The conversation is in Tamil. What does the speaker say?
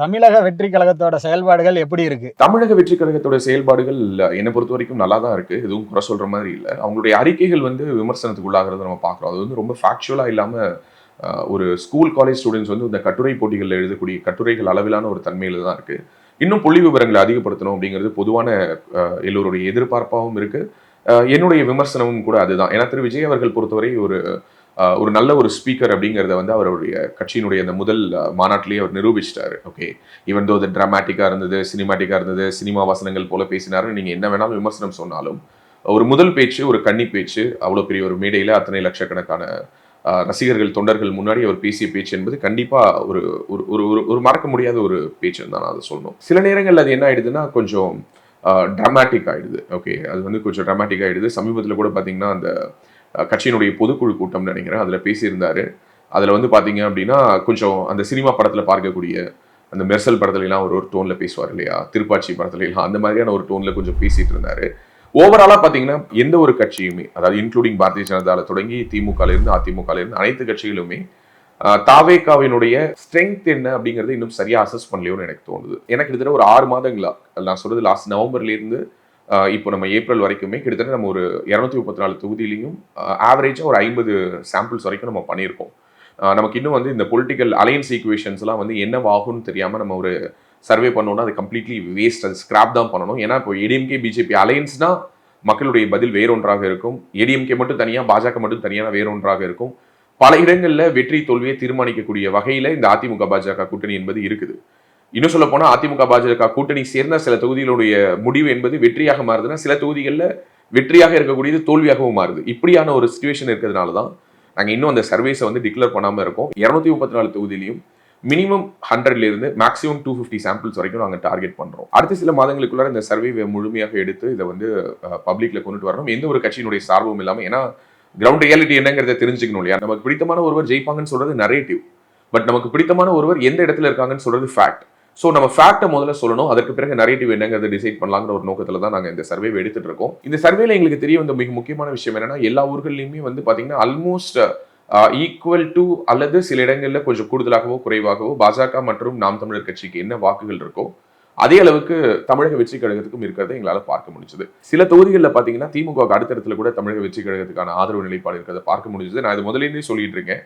தமிழக வெற்றி கழகத்தோட செயல்பாடுகள் எப்படி இருக்கு? தமிழக வெற்றி கழகத்தோட செயல்பாடுகள் என்னை பொறுத்த வரைக்கும் நல்லா தான் இருக்கு. எதுவும் குறை சொல்ற மாதிரி இல்லை. அவங்களுடைய அறிக்கைகள் வந்து விமர்சனத்துக்குள்ளாகிறத நம்ம பார்க்குறோம். அது வந்து ரொம்ப ஃபேக்சுவலா இல்லாம ஒரு ஸ்கூல் காலேஜ் ஸ்டூடெண்ட்ஸ் வந்து இந்த கட்டுரை போட்டிகளில் எழுதக்கூடிய கட்டுரைகள் அளவிலான ஒரு தன்மையில தான் இருக்கு. இன்னும் புள்ளி விவரங்களை அதிகப்படுத்தணும் அப்படிங்கிறது பொதுவான எல்லோருடைய எதிர்பார்ப்பாகவும் இருக்கு. என்னுடைய விமர்சனமும் கூட அதுதான். ஏன்னா திரு. விஜய் அவர்கள் பொறுத்தவரை ஒரு ஒரு நல்ல ஒரு ஸ்பீக்கர் அப்படிங்கிறத வந்து அவருடைய கட்சியினுடைய அந்த முதல் மாநாட்டிலேயே அவர் நிரூபிச்சிட்டாரு. ஓகே ஈவன் தோ அது ட்ராமேட்டிக்காக இருந்தது சினிமாட்டிக்காக இருந்தது சினிமா வசனங்கள் போல பேசினாரு நீங்கள் என்ன வேணாலும் விமர்சனம் சொன்னாலும் ஒரு முதல் பேச்சு ஒரு கன்னி பேச்சு அவ்வளோ பெரிய ஒரு மேடையில் அத்தனை லட்சக்கணக்கான ரசிகர்கள் தொண்டர்கள் முன்னாடி அவர் பேசிய பேச்சு என்பது கண்டிப்பாக ஒரு ஒரு ஒரு ஒரு- ஒரு மறக்க முடியாத ஒரு பேச்சுன்னு தான் நான் அதை சொல்லணும். சில நேரங்களில் அது என்ன ஆயிடுதுன்னா கொஞ்சம் ட்ராமேட்டிக் ஆயிடுது. ஓகே அது வந்து கொஞ்சம் ட்ராமேட்டிக் ஆயிடுது. சமீபத்தில் கூட பார்த்தீங்கன்னா அந்த கட்சியினுடைய பொதுக்குழு கூட்டம் நினைக்கிறேன். அதில் பேசியிருந்தார். அதில் வந்து பார்த்தீங்க அப்படின்னா கொஞ்சம் அந்த சினிமா படத்தில் பார்க்கக்கூடிய அந்த மெர்சல் படத்துலலாம் ஒரு ஒரு டோனில் பேசுவார் இல்லையா? திருப்பாச்சி படத்துலலாம் அந்த மாதிரியான ஒரு டோனில் கொஞ்சம் பேசிகிட்டு இருந்தார். ஓவராலாக பார்த்தீங்கன்னா எந்த ஒரு கட்சியுமே அதாவது இன்க்ளூடிங் பாரதிய ஜனதாவில் தொடங்கி திமுகலேருந்து அதிமுகலேருந்து அனைத்து கட்சிகளுமே ஆஹ், தாவேகாவினுடைய ஸ்ட்ரென்த் என்ன அப்படிங்கிறது இன்னும் சரியாக அசஸ் பண்ணலையோன்னு எனக்கு தோணுது. எனக்கு கிட்டத்தட்ட ஒரு ஆறு மாதங்களா நான் சொல்கிறது லாஸ்ட் நவம்பர்லேருந்து இப்போ நம்ம ஏப்ரல் வரைக்குமே கிட்டத்தட்ட நம்ம ஒரு இரநூத்தி முப்பத்தி நாலு தொகுதியிலையும் ஆவரேஜாக ஒரு ஐம்பது சாம்பிள்ஸ் வரைக்கும் நம்ம பண்ணியிருக்கோம். நமக்கு இன்னும் வந்து இந்த பொலிட்டிக்கல் அலையன்ஸ் ஈக்குவேஷன்ஸ்லாம் வந்து என்னவாகும்னு தெரியாமல் நம்ம ஒரு சர்வே பண்ணோம்னா அது கம்ப்ளீட்லி வேஸ்ட் அது ஸ்கிராப் தான் பண்ணணும். ஏன்னா இப்போ ஏடிஎம்கே பிஜேபி அலையன்ஸ்னால் மக்களுடைய பதில் வேறொன்றாக இருக்கும். ஏடிஎம்கே மட்டும் தனியாக பாஜக மட்டும் தனியான வேறொன்றாக இருக்கும். பல இடங்களில் வெற்றி தோல்வியை தீர்மானிக்கக்கூடிய வகையில் இந்த அதிமுக பாஜக கூட்டணி என்பது இருக்குது. இன்னும் சொல்ல போனால் அதிமுக பாஜக கூட்டணி சேர்ந்த சில தொகுதிகளுடைய முடிவு என்பது வெற்றியாக மாறுதுன்னா சில தொகுதிகளில் வெற்றியாக இருக்கக்கூடியது தோல்வியாகவும் மாறுது. இப்படியான ஒரு சுச்சுவேஷன் இருக்கிறதுனால தான் நாங்கள் இன்னும் அந்த சர்வீஸை வந்து டிக்ளேர் பண்ணாமல் இருக்கோம். இரநூத்தி முப்பத்தி நாலு தொகுதியிலையும் மினிமம் ஹண்ட்ரட்லேருந்து மேக்ஸிமம் டூ ஃபிஃப்டி சாம்பிள்ஸ் வரைக்கும் நாங்கள் டார்கெட் பண்ணுறோம் அடுத்த சில மாதங்களுக்குள்ள இந்த சர்வே முழுமையாக எடுத்து இதை வந்து பப்ளிக்ல கொண்டுட்டு வரணும். எந்த ஒரு கட்சியினுடைய சார்பும் இல்லாமல் ஏன்னா கிரவுண்ட் ரியாலிட்டி என்னங்கிறத தெரிஞ்சுக்கணும் இல்லையா? நமக்கு பிடித்தமான ஒருவர் ஜெயிப்பாங்கன்னு சொல்றது நரேட்டிவ் பட் நமக்கு பிடித்தமான ஒருவர் எந்த இடத்துல இருக்காங்கன்னு சொல்றது ஃபேக்ட் ஸோ நம்ம ஃபேக்டை முதல்ல சொல்லணும். அதற்கு பிறகு நரேட்டிவ் என்னங்கிறத டிசைட் பண்ணலாங்கிற ஒரு நோக்கத்தில் தான் நாங்கள் இந்த சர்வே எடுத்துட்டு இருக்கோம். இந்த சர்வேல எங்களுக்கு தெரிய வந்த மிக முக்கியமான விஷயம் என்னன்னா எல்லா ஊர்கள்லையுமே வந்து பார்த்தீங்கன்னா ஆல்மோஸ்ட் ஈக்குவல் டு அல்லது சில இடங்களில் கொஞ்சம் கூடுதலாகவோ குறைவாகவோ பாஜக மற்றும் நாம் தமிழர் கட்சிக்கு என்ன வாக்குகள் இருக்கோ அதே அளவுக்கு தமிழக வெற்றி கழகத்துக்கும் இருக்கிறத எங்களால் பார்க்க முடிஞ்சது. சில தொகுதிகளில் பார்த்தீங்கன்னா திமுக அடுத்த இடத்துல கூட தமிழக வெற்றி கழகத்துக்கான ஆதரவு நிலைப்பாடு இருக்கிறத பார்க்க முடிஞ்சது. நான் இது முதலேருந்தே சொல்லிட்டு இருக்கேன்.